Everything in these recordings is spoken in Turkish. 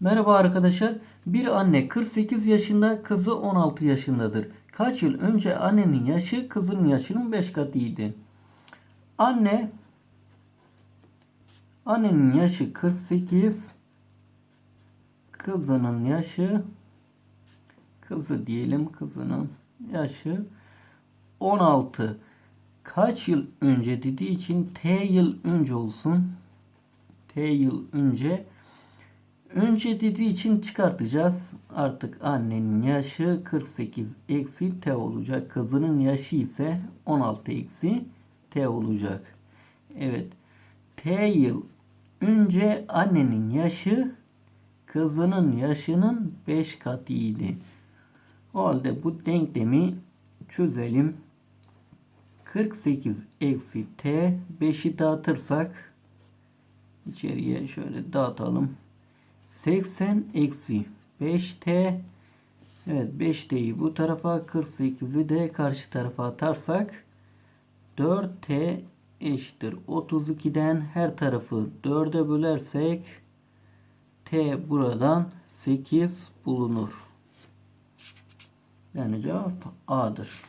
Merhaba arkadaşlar. Bir anne 48 yaşında, kızı 16 yaşındadır. Kaç yıl önce annenin yaşı kızının yaşının 5 katıydı. Anne annenin yaşı 48, kızının yaşı kızı diyelim kızının yaşı 16. Kaç yıl önce dediği için T yıl önce olsun. T yıl önce Önce dediği için çıkartacağız. Artık annenin yaşı 48 eksi T olacak. Kızının yaşı ise 16 eksi T olacak. Evet. T yıl önce annenin yaşı kızının yaşının 5 katıydı. O halde bu denklemi çözelim. 48 eksi T 5'i dağıtırsak içeriye şöyle dağıtalım. 80 eksi 5t Evet 5t'yi bu tarafa 48'i de karşı tarafa atarsak 4t eşittir 32'den her tarafı 4'e bölersek t buradan 8 bulunur. Yani cevap A'dır.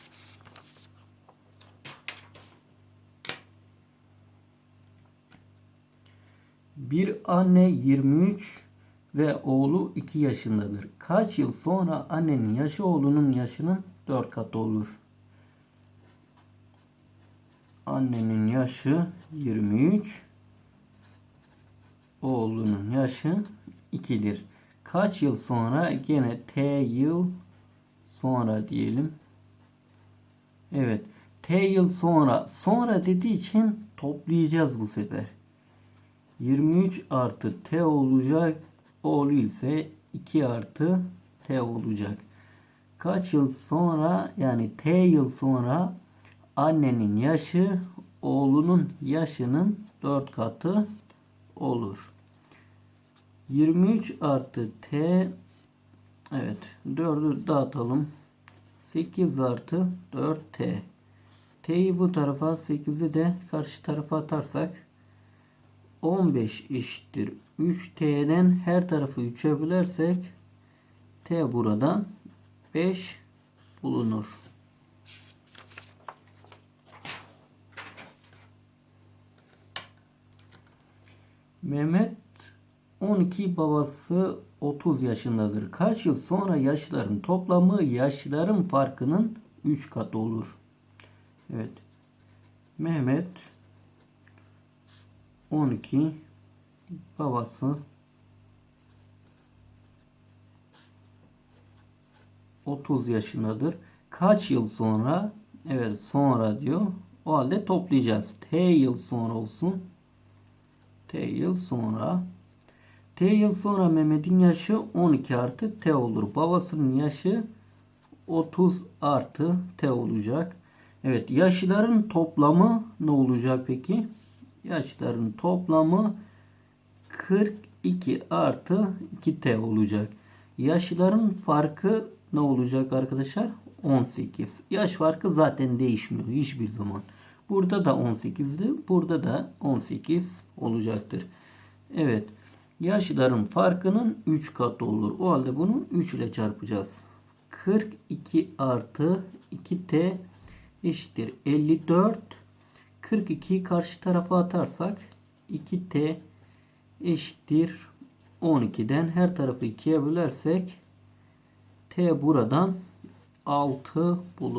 Bir anne 23 ve oğlu 2 yaşındadır. Kaç yıl sonra annenin yaşı oğlunun yaşının 4 katı olur? Annenin yaşı 23, oğlunun yaşı 2'dir. Kaç yıl sonra gene T yıl sonra diyelim. Evet. T yıl sonra sonra dediği için toplayacağız bu sefer. 23 artı T olacak. Oğlu ise 2 artı T olacak. Kaç yıl sonra yani T yıl sonra annenin yaşı oğlunun yaşının 4 katı olur. 23 artı T evet 4'ü dağıtalım. 8 artı 4T. T'yi bu tarafa 8'i de karşı tarafa atarsak 15 eşittir 3t'den her tarafı 3'e bölersek t buradan 5 bulunur. Mehmet 12 babası 30 yaşındadır. Kaç yıl sonra yaşların toplamı yaşların farkının 3 katı olur. Evet. Mehmet 12 babası 30 yaşındadır. Kaç yıl sonra? Evet sonra diyor. O halde toplayacağız. T yıl sonra olsun. T yıl sonra. T yıl sonra Mehmet'in yaşı 12 artı T olur. Babasının yaşı 30 artı T olacak. Evet yaşların toplamı ne olacak peki? Yaşların toplamı 42 artı 2t olacak. Yaşların farkı ne olacak arkadaşlar? 18. Yaş farkı zaten değişmiyor hiçbir zaman. Burada da 18'di. Burada da 18 olacaktır. Evet. Yaşların farkının 3 katı olur. O halde bunu 3 ile çarpacağız. 42 artı 2t eşittir 54 42'yi karşı tarafa atarsak 2t eşittir 12'den her tarafı 2'ye bölersek t buradan 6 bulunur.